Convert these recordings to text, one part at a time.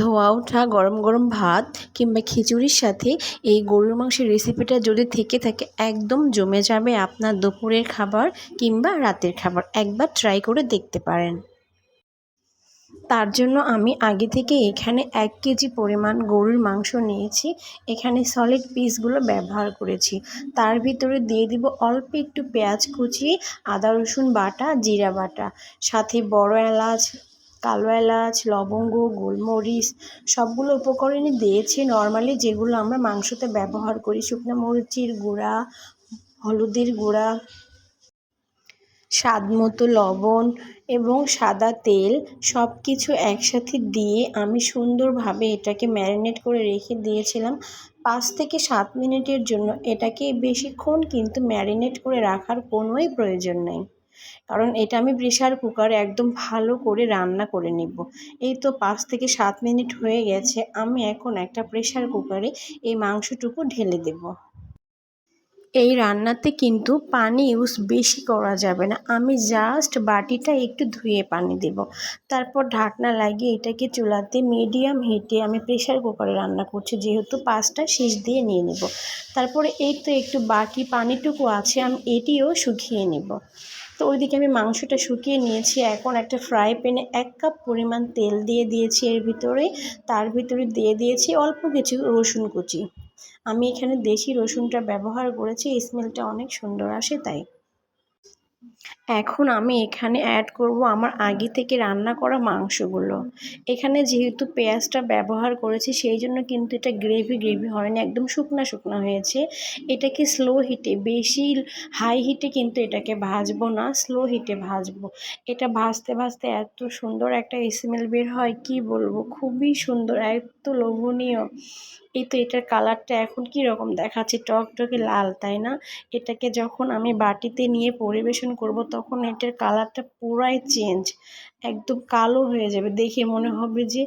ধোয়া ওঠা, গরম গরম ভাত কিংবা খিচুড়ির সাথে এই গরুর মাংসের রেসিপিটা যদি থেকে থাকে, একদম জমে যাবে আপনার দুপুরের খাবার কিংবা রাতের খাবার। একবার ট্রাই করে দেখতে পারেন। তার জন্য আমি আগে থেকে এখানে এক কেজি পরিমাণ গরুর মাংস নিয়েছি। এখানে সলিড পিসগুলো ব্যবহার করেছি। তার ভিতরে দিয়ে দিব অল্প একটু পেঁয়াজ কুচি, আদা রসুন বাটা, জিরা বাটা, সাথে বড় এলাচ কালো এলাচ, লবঙ্গ, গোলমরিচ সবগুলো উপকরণই দিয়েছি নর্মালি যেগুলো আমরা মাংসতে ব্যবহার করি। শুকনো মরিচির গুঁড়া, হলুদের গুঁড়া, স্বাদ মতো লবণ এবং সাদা তেল সব কিছু একসাথে দিয়ে আমি সুন্দরভাবে এটাকে ম্যারিনেট করে রেখে দিয়েছিলাম। পাঁচ থেকে সাত মিনিটের জন্য এটাকে বেশিক্ষণ কিন্তু ম্যারিনেট করে রাখার কোনোই প্রয়োজন নেই। কারণ এটা আমি প্রেশার কুকারে একদম ভালো করে রান্না করে নেব। এই তো পাঁচ থেকে সাত মিনিট হয়ে গেছে, আমি এখন একটা প্রেশার কুকারে এই মাংসটুকু ঢেলে দেবো। এই রান্নাতে কিন্তু পানি ইউজ বেশি করা যাবে না, আমি জাস্ট বাটিটা একটু ধুয়ে পানি দেব। তারপর ঢাকনা লাগিয়ে এটাকে চুলাতে মিডিয়াম হিটে আমি প্রেশার কুকারে রান্না করছি, যেহেতু পাঁচটা শেষ দিয়ে নিয়ে নেব। তারপরে এই তো একটু বাকি পানিটুকু আছে, আমি এটিও শুকিয়ে নেব। তো ওইদিকে আমি মাংসটা শুকিয়ে নিয়েছি। এখন একটা ফ্রাই প্যানে এক কাপ পরিমাণ তেল দিয়ে দিয়েছি এর ভিতরে। তার ভিতরে দিয়ে দিয়েছি অল্প কিছু রসুন কুচি। আমি এখানে দেশি রসুনটা ব্যবহার করেছি স্মেলটা অনেক সুন্দর আসে তাই। এখন আমি এখানে অ্যাড করব আমার আগে থেকে রান্না করা মাংসগুলো। এখানে যেহেতু পেঁয়াজটা ব্যবহার করেছি, সেই জন্য কিন্তু এটা গ্রেভি গ্রেভি হয়নি, একদম শুকনো শুকনো হয়েছে। এটাকে স্লো হিটে বেশি হাই হিটে কিন্তু এটাকে ভাজবো না স্লো হিটে ভাজবো। এটা ভাজতে ভাজতে এত সুন্দর একটা স্মেল বের হয়, কি বলব? খুবই সুন্দর, এত লোভনীয়। এই তো এটার কালারটা এখন কি রকম দেখাচ্ছে? টকটকে লাল, তাই না? এটাকে যখন আমি বাটিতে নিয়ে পরিবেশন করব তখন এটার কালারটা পুরাই চেঞ্জ একদম কালো হয়ে যাবে। দেখে মনে হবে যে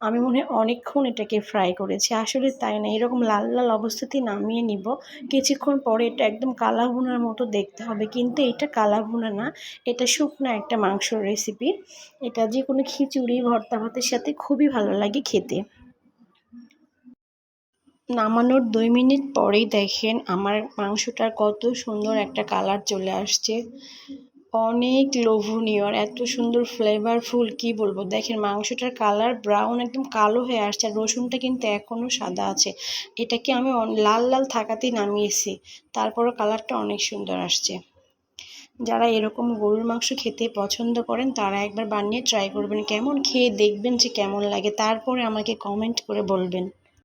আমি মনে হয় অনেকক্ষণ এটাকে ফ্রাই করেছি। আসলে তাই না, এরকম লাল লাল অবস্থাতেই নামিয়ে নিব। কিছুক্ষণ পরে এটা একদম কালা ভুনার মতো দেখতে হবে। কিন্তু এটা কালা ভুনা না, এটা শুকনো একটা মাংসর রেসিপি এটা যে কোনো খিচুড়ি, ভর্তা ভাতের সাথে খুবই ভালো লাগে খেতে। নামানোর দুই মিনিট পরেই দেখেন আমার মাংসটার কত সুন্দর একটা কালার চলে আসছে। অনেক লোভনীয় আর এত সুন্দর ফ্লেভারফুল কি বলব? দেখেন মাংসটার কালার ব্রাউন একদম কালো হয়ে আসছে, আর রসুনটা কিন্তু এখনও সাদা আছে। এটাকে আমি লাল লাল থাকাতেই নামিয়েছি, তারপরও কালারটা অনেক সুন্দর আসছে। যারা এরকম গরুর মাংস খেতে পছন্দ করেন, তারা একবার বানিয়ে ট্রাই করবেন, কেমন খেয়ে দেখবেন যে কেমন লাগে, তারপরে আমাকে কমেন্ট করে বলবেন।